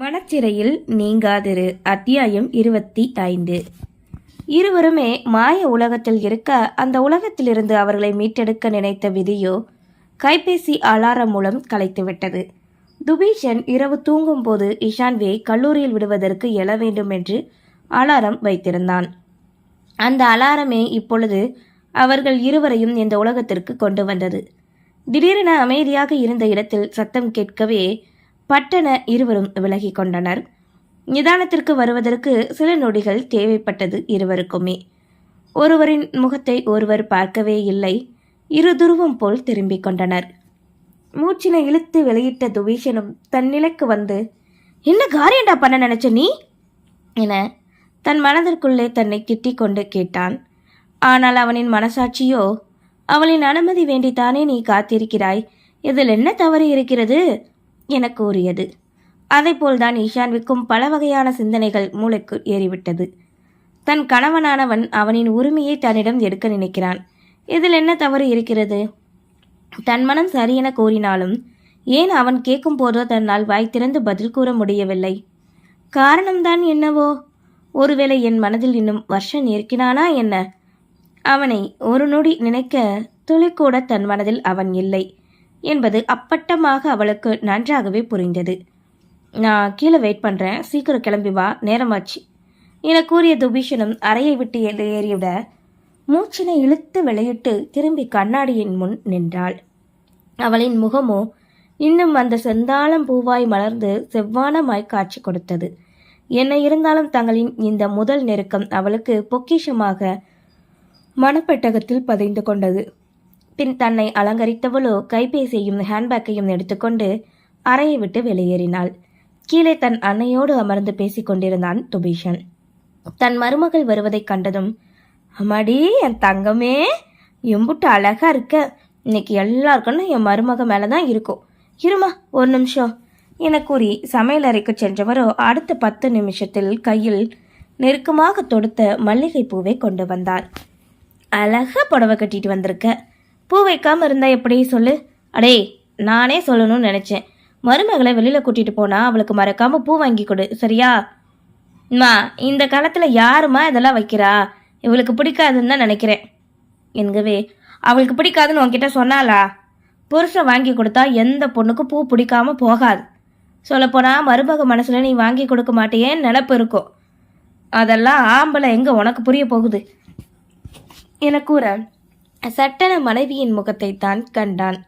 மனச்சிறையில் நீங்காதிரு. அத்தியாயம் இருபத்தி ஐந்து இருவருமே மாய உலகத்தில் இருக்க அந்த உலகத்திலிருந்து அவர்களை மீட்டெடுக்க நினைத்த விதியோ கைபேசி அலாரம் மூலம் கலைத்துவிட்டது துபீஷன் இரவு தூங்கும் போது இஷான்வியை கல்லூரியில் விடுவதற்கு எழ வேண்டும் என்று அலாரம் வைத்திருந்தான். அந்த அலாரமே இப்பொழுது அவர்கள் இருவரையும் இந்த உலகத்திற்கு கொண்டு வந்தது. திடீரென அமைதியாக இருந்த இடத்தில் சத்தம் கேட்கவே பட்டன இருவரும் விலகிக் கொண்டனர் நிதானத்திற்கு வருவதற்கு சில நொடிகள் தேவைப்பட்டது இருவருக்குமே. ஒருவரின் முகத்தை ஒருவர் பார்க்கவே இல்லை. இரு துருவம் போல் திரும்பிக் கொண்டனர். மூச்சினை இழுத்து வெளியிட்ட துபீஷனும் தன் நிலைக்கு வந்து என்ன காரியண்டா பண்ண நினைச்ச நீ? என தன் மனதிற்குள்ளே தன்னை திட்டிக் கொண்டு கேட்டான். ஆனால் அவனின் மனசாட்சியோ அவளின் அனுமதி வேண்டித்தானே நீ காத்திருக்கிறாய்? இதில் என்ன தவறு இருக்கிறது? என கூறியது. அதைப்போல்தான் ஈஷான்விக்கும் பல வகையான சிந்தனைகள் மூளைக்கு ஏறிவிட்டது. தன் கணவனானவன் அவனின் உரிமையை தன்னிடம் எடுக்க நினைக்கிறான். இதில் என்ன தவறு இருக்கிறது? தன் மனம் சரியென கூறினாலும் ஏன் அவன் கேட்கும் போதோ தன்னால் வாய் திறந்து பதில் கூற முடியவில்லை? காரணம்தான் என்னவோ? ஒருவேளை என் மனதில் இன்னும் வருஷம் இருக்கிறானா என்ன? அவனை ஒரு நொடி நினைக்க துளிக்கூட தன் மனதில் அவன் இல்லை. என்பது அப்பட்டமாக அவளுக்கு நன்றாகவே புரிந்தது. நான் கீழே வெயிட் பண்ணுறேன் சீக்கிரம் கிளம்பி வா. நேரமாச்சு. என கூறிய துபீஷனும் அறையை விட்டு ஏறிவிட மூச்சினை இழுத்து வெளியிட்டு திரும்பி கண்ணாடியின் முன் நின்றாள். அவளின் முகமோ இன்னும் அந்த செந்தாளம் பூவாய் மலர்ந்து செவ்வானமாய் காட்சி கொடுத்தது. என்ன இருந்தாலும் தங்களின் இந்த முதல் நெருக்கம் அவளுக்கு பொக்கிஷமாக மனப்பெட்டகத்தில் பதிந்து கொண்டது. பின் தன்னை அலங்கரித்தவளோ கைபேசியையும் ஹேண்ட்பேக்கையும் எடுத்துக்கொண்டு அறையை விட்டு வெளியேறினாள். கீழே தன் அன்னையோடு அமர்ந்து பேசிக் கொண்டிருந்தான் துபீஷன். தன் மருமகள் வருவதைக் கண்டதும் அம்மாடி என் தங்கமே எம்புட்டு அழகா இருக்க. இன்னைக்கு எல்லாருக்கும் என் மருமக மேலே தான் இருக்கும் இருமா ஒரு நிமிஷம். என கூறி சமையலறைக்கு சென்றவரோ அடுத்த பத்து நிமிஷத்தில் கையில் நெருக்கமாக தொடுத்த மல்லிகை பூவை கொண்டு வந்தார். அழகா புடவை கட்டிட்டு வந்திருக்க. பூ வைக்காம இருந்தா எப்படி சொல்லு? அடே நானே சொல்லணும்னு நினச்சேன். மருமகளை வெளியில் கூட்டிகிட்டு போனால் அவளுக்கு மறக்காமல் பூ வாங்கி கொடு சரியா? அம்மா இந்த காலத்தில் யாருமா இதெல்லாம் வைக்கிறா? இவளுக்கு பிடிக்காதுன்னு தான் நினைக்கிறேன். என்கவே அவளுக்கு பிடிக்காதுன்னு உன்கிட்ட சொன்னாளா? புருஷன் வாங்கி கொடுத்தா எந்த பொண்ணுக்கும் பூ பிடிக்காம போகாது. சொல்லப்போனால் மருமக மனசில் நீ வாங்கி கொடுக்க மாட்டேன்னு நினப்பு இருக்கும். அதெல்லாம் ஆம்பளை எங்கே உனக்கு புரிய போகுது? என கூற சட்டென மனைவியின் முகத்தை தான் கண்டான்.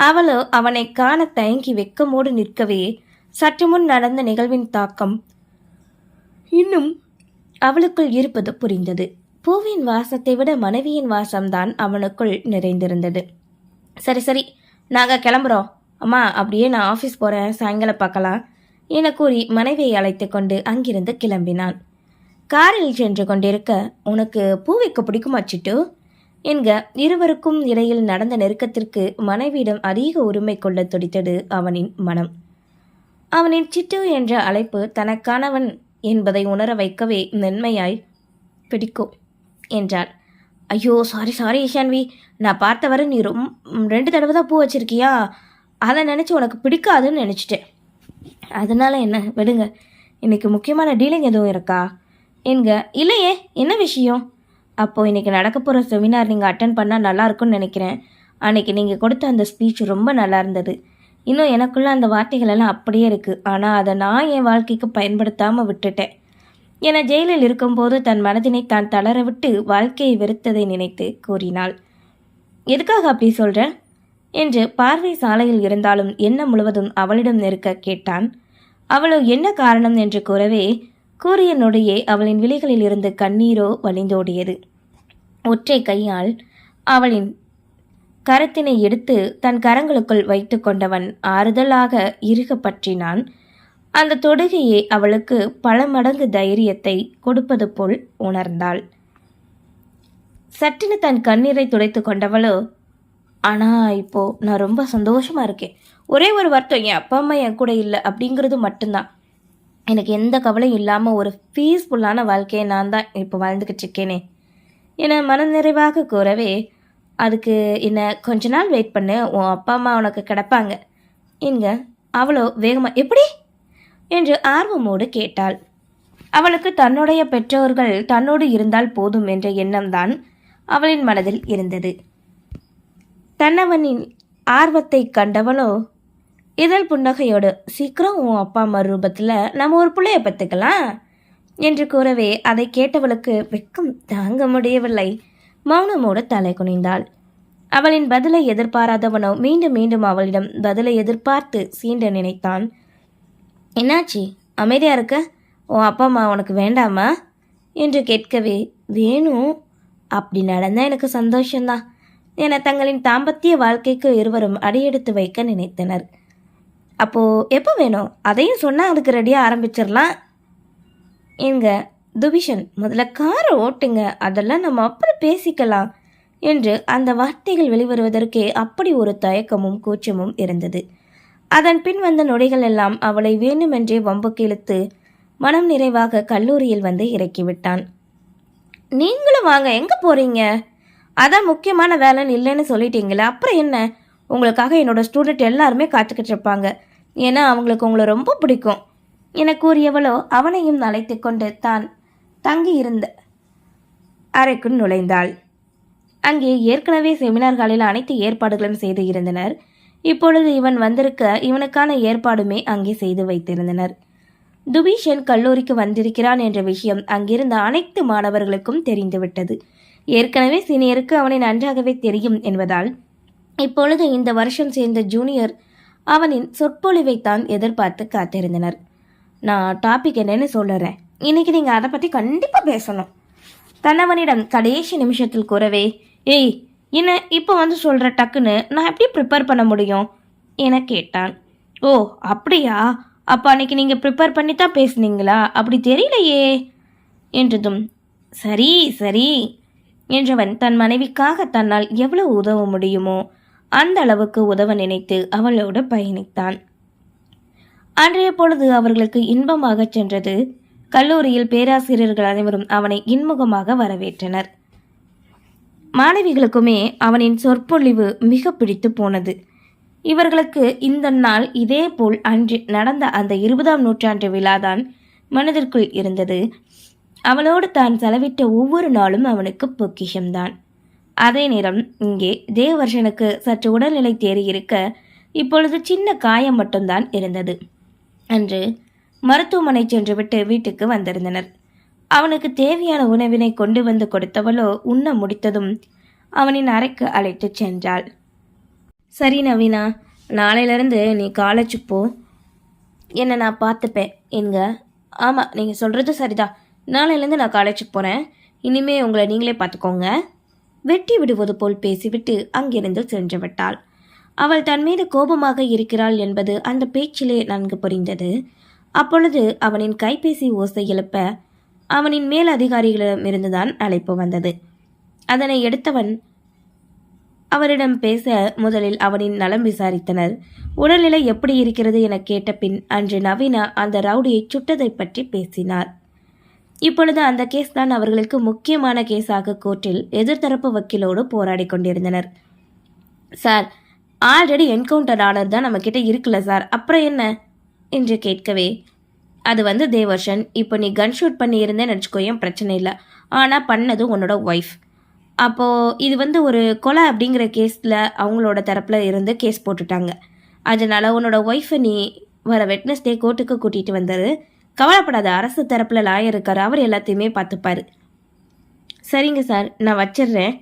அவளோ அவனை காண தயங்கி வெக்கமோடு நிற்கவே சற்று முன் நடந்த நிகழ்வின் தாக்கம் இன்னும் அவளுக்குள் இருப்பது புரிந்தது. பூவின் வாசத்தை விட மனைவியின் வாசம்தான் அவனுக்குள் நிறைந்திருந்தது. சரி சரி நாங்கள் கிளம்புறோம். அம்மா அப்படியே நான் ஆஃபீஸ் போகிறேன் சாயங்காலம் பார்க்கலாம். என கூறி மனைவியை அழைத்து கொண்டு அங்கிருந்து கிளம்பினான். காரில் சென்று கொண்டிருக்க உனக்கு பூவைக்கு பிடிக்குமா சிட்டு? என்க இருவருக்கும் இடையில் நடந்த நெருக்கத்திற்கு மனைவியிடம் அதிக உரிமை கொள்ள துடித்தது அவனின் மனம். அவனின் சிட்டு என்ற அழைப்பு தனக்கானவன் என்பதை உணர வைக்கவே மென்மையாய் பிடிக்கும் என்றாள். ஐயோ சாரி சாரி ஈஷான்வி. நான் பார்த்தவரை நீ ரொம் ரெண்டு தடவை தான் பூ வச்சிருக்கியா? அதை நினச்சி உனக்கு பிடிக்காதுன்னு நினச்சிட்டேன். அதனால என்ன விடுங்க. இன்னைக்கு முக்கியமான டீலிங் எதுவும் இருக்கா? என்க இல்லையே என்ன விஷயம்? அப்போ இன்றைக்கி நடக்க போகிற செமினார் நீங்கள் அட்டன் பண்ணால் நல்லா இருக்கும்னு நினைக்கிறேன். அன்னைக்கு நீங்கள் கொடுத்த அந்த ஸ்பீச் ரொம்ப நல்லா இருந்தது. இன்னும் எனக்குள்ளே அந்த வார்த்தைகள் எல்லாம் அப்படியே இருக்குது ஆனால் அதை நான் என் வாழ்க்கைக்கு பயன்படுத்தாமல் விட்டுட்டேன். என ஜெயிலில் இருக்கும்போது தன் மனதினை தான் தளர விட்டு வாழ்க்கையை வெறுத்ததை நினைத்து கூறினாள். எதுக்காக அப்படி சொல்கிற என்று பார்வை சாலையில் இருந்தாலும் என்ன முழுவதும் அவளிடம் நிற்க கேட்டான். அவளோ என்ன காரணம்? என்று கூறவே கூறிய நொடியே அவளின் விழிகளில் இருந்து கண்ணீரோ வழிந்தோடியது. ஒற்றை கையால் அவளின் கரத்தினை எடுத்து தன் கரங்களுக்குள் வைத்து கொண்டவன் ஆறுதலாக இறுக பற்றினான் அந்த தொடுகையே அவளுக்கு பல மடங்கு தைரியத்தை கொடுப்பது போல் உணர்ந்தாள். சட்டின தன் கண்ணீரை துடைத்து கொண்டவளோ ஆனா இப்போ நான் ரொம்ப சந்தோஷமா இருக்கேன். ஒரே ஒரு வருத்தம் என் அப்பா அம்மா என் கூட இல்லை அப்படிங்கிறது மட்டும்தான். எனக்கு எந்த கவலையும் இல்லாமல் ஒரு பீஸ்ஃபுல்லான வாழ்க்கையை நான் தான் இப்போ வாழ்ந்துக்கிட்டு இருக்கேனே. என மனநிறைவாக கூறவே அதுக்கு என்னை கொஞ்ச நாள் வெயிட் பண்ணு. உன் அப்பா அம்மா உனக்கு கிடப்பாங்க. என்க அவளோ வேகமாக எப்படி? என்று ஆர்வமோடு கேட்டாள். அவளுக்கு தன்னுடைய பெற்றோர்கள் தன்னோடு இருந்தால் போதும் என்ற எண்ணம்தான் அவளின் மனதில் இருந்தது. தன்னவனின் ஆர்வத்தை கண்டவளோ இதழ் புன்னகையோடு சீக்கிரம் உன் அப்பா அம்மா ரூபத்தில் நம்ம ஒரு பிள்ளைய பத்துக்கலாம் என்று கூறவே அதை கேட்டவளுக்கு வெட்கம் தாங்க முடியவில்லை. மௌனமோடு தலை குனிந்தாள். அவளின் பதிலை எதிர்பாராதவனோ மீண்டும் மீண்டும் அவளிடம் பதிலை எதிர்பார்த்து சீண்ட நினைத்தான். என்னாச்சி? அமைதியா இருக்க? உன் அப்பா அம்மா உனக்கு வேண்டாமா? என்று கேட்கவே வேணும் அப்படி நடந்தால் எனக்கு சந்தோஷம்தான் என தங்களின் தாம்பத்திய வாழ்க்கைக்கு இருவரும் அடியெடுத்து வைக்க நினைத்தனர். அப்போது எப்போ வேணும்? அதையும் சொன்னால் அதுக்கு ரெடியாக ஆரம்பிச்சிடலாம் எங்க? துபிஷன் முதல்ல காரை ஓட்டுங்க. அதெல்லாம் நம்ம அப்புறம் பேசிக்கலாம் என்று அந்த வார்த்தைகள் வெளிவருவதற்கே அப்படி ஒரு தயக்கமும் கூச்சமும் இருந்தது. அதன் பின் வந்த நொடிகள் எல்லாம் அவளை வேணுமென்றே வம்புக்கு இழுத்து மனம் நிறைவாக கல்லூரியில் வந்து இறக்கிவிட்டான். நீங்களும் வாங்க எங்கே போகிறீங்க அதான் முக்கியமான வேலைன்னு இல்லைன்னு சொல்லிட்டீங்களே அப்புறம் என்ன? உங்களுக்காக என்னோட ஸ்டூடெண்ட் எல்லாருமே காத்துக்கிட்டு இருப்பாங்க. ஏன்னா அவங்களுக்கு உங்களை ரொம்ப பிடிக்கும். என கூறியவளோ அவனையும் அழைத்து கொண்டு தான் தங்கி இருந்த அறைக்குள் நுழைந்தாள். அங்கே ஏற்கனவே செமினார்களில் அனைத்து ஏற்பாடுகளும் செய்து இருந்தனர். இப்பொழுது இவன் வந்திருக்க இவனுக்கான ஏற்பாடுமே அங்கே செய்து வைத்திருந்தனர். துபீஷன் கல்லூரிக்கு வந்திருக்கிறான் என்ற விஷயம் அங்கிருந்த அனைத்து மாணவர்களுக்கும் தெரிந்துவிட்டது. ஏற்கனவே சீனியருக்கு அவனை நன்றாகவே தெரியும் என்பதால் இப்பொழுது இந்த வருஷம் சேர்ந்த ஜூனியர் அவனின் சொற்பொழிவைத்தான் எதிர்பார்த்து காத்திருந்தனர். நான் டாபிக் என்னன்னு சொல்லுறேன். இன்னைக்கு நீங்கள் அதை பற்றி கண்டிப்பாக பேசணும். தன்னவனிடம் கடைசி நிமிஷத்தில் கூறவே ஏய் என்ன இப்போ வந்து சொல்கிற டக்குன்னு நான் எப்படி ப்ரிப்பேர் பண்ண முடியும்? என கேட்டான். ஓ அப்படியா? அப்போ அன்னைக்கு நீங்கள் ப்ரிப்பேர் பண்ணி தான் பேசுனீங்களா? அப்படி தெரியலையே. என்றதும் சரி சரி. என்றவன் தன் மனைவிக்காக தன்னால் எவ்வளவு உதவ முடியுமோ அந்த அளவுக்கு உதவ நினைத்து அவளோடு பயணித்தான். அன்றைய பொழுது அவர்களுக்கு இன்பமாகச் சென்றது. கல்லூரியில் பேராசிரியர்கள் அனைவரும் அவனை இன்முகமாக வரவேற்றனர். மாணவிகளுக்குமே அவனின் சொற்பொழிவு மிக பிடித்து போனது. இவர்களுக்கு இந்த நாள் இதேபோல் அன்று நடந்த அந்த இருபதாம் நூற்றாண்டு விழாதான் மனதிற்குள் இருந்தது. அவளோடு தான் செலவிட்ட ஒவ்வொரு நாளும் அவனுக்கு பொக்கிஷம்தான். அதே நேரம் இங்கே தேவர்ஷனுக்கு சற்று உடல்நிலை தேறியிருக்க இப்பொழுது சின்ன காயம் மட்டும்தான் இருந்தது. அன்று மருத்துவமனை சென்றுவிட்டு வீட்டுக்கு வந்திருந்தனர். அவனுக்கு தேவையான உணவினை கொண்டு வந்து கொடுத்தவளோ உண்ண முடித்ததும் அவனின் அறைக்கு அழைத்துச் சென்றாள். சரி நவீனா நாளையிலேருந்து நீ காலேஜ் போ. என்னை நான் பார்த்துப்பேன் என்க. ஆமாம் நீங்கள் சொல்கிறது சரிதான். நாளையிலேருந்து நான் காலேஜுக்கு போகிறேன் இனிமே உங்களை நீங்களே பார்த்துக்கோங்க. வெட்டி விடுவது போல் பேசிவிட்டு அங்கிருந்து சென்று விட்டாள் அவள் தன் மீது கோபமாக இருக்கிறாள் என்பது அந்த பேச்சிலே நன்கு புரிந்தது. அப்பொழுது அவனின் கைபேசி ஓசை எழுப்ப அவனின் மேல் அதிகாரிகளிடம் இருந்துதான் அழைப்பு வந்தது. அதனை எடுத்தவன் அவரிடம் பேச முதலில் அவனின் நலம் விசாரித்தனர். உடல்நிலை எப்படி இருக்கிறது என கேட்ட பின் அன்று நவீனா அந்த ரவுடியை சுட்டதை பற்றி பேசினார். இப்பொழுது அந்த கேஸ் தான் அவர்களுக்கு முக்கியமான கேஸாக கோர்ட்டில் எதிர்த்தரப்பு வக்கீலோடு போராடி கொண்டிருந்தனர். சார் ஆல்ரெடி என்கவுண்டர் ஆர்டர் தான் நம்மக்கிட்ட இருக்குல்ல சார். அப்புறம் என்ன? என்று கேட்கவே அது வந்து தேவர்ஷன் இப்போ நீ கன் ஷூட் பண்ணி இருந்தேன்னு பிரச்சனை இல்லை. ஆனால் பண்ணது உன்னோட ஒய்ஃப் அப்போது இது வந்து ஒரு கொலை அப்படிங்கிற கேஸில் அவங்களோட தரப்பில் இருந்து கேஸ் போட்டுட்டாங்க. அதனால உன்னோட ஒய்ஃபை நீ வர வெட்னஸ்டே கோர்ட்டுக்கு கூட்டிகிட்டு வந்தது கவலைப்படாத அரசு தரப்பில் லாயர் இருக்கார் அவர் எல்லாத்தையுமே பார்த்துப்பார். சரிங்க சார் நான் வச்சிடுறேன்.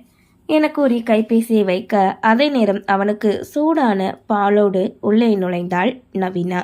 என கூறி கைபேசியை வைக்க. அதே நேரம் அவனுக்கு சூடான பாலோடு உள்ளே நுழைந்தாள் நவீனா.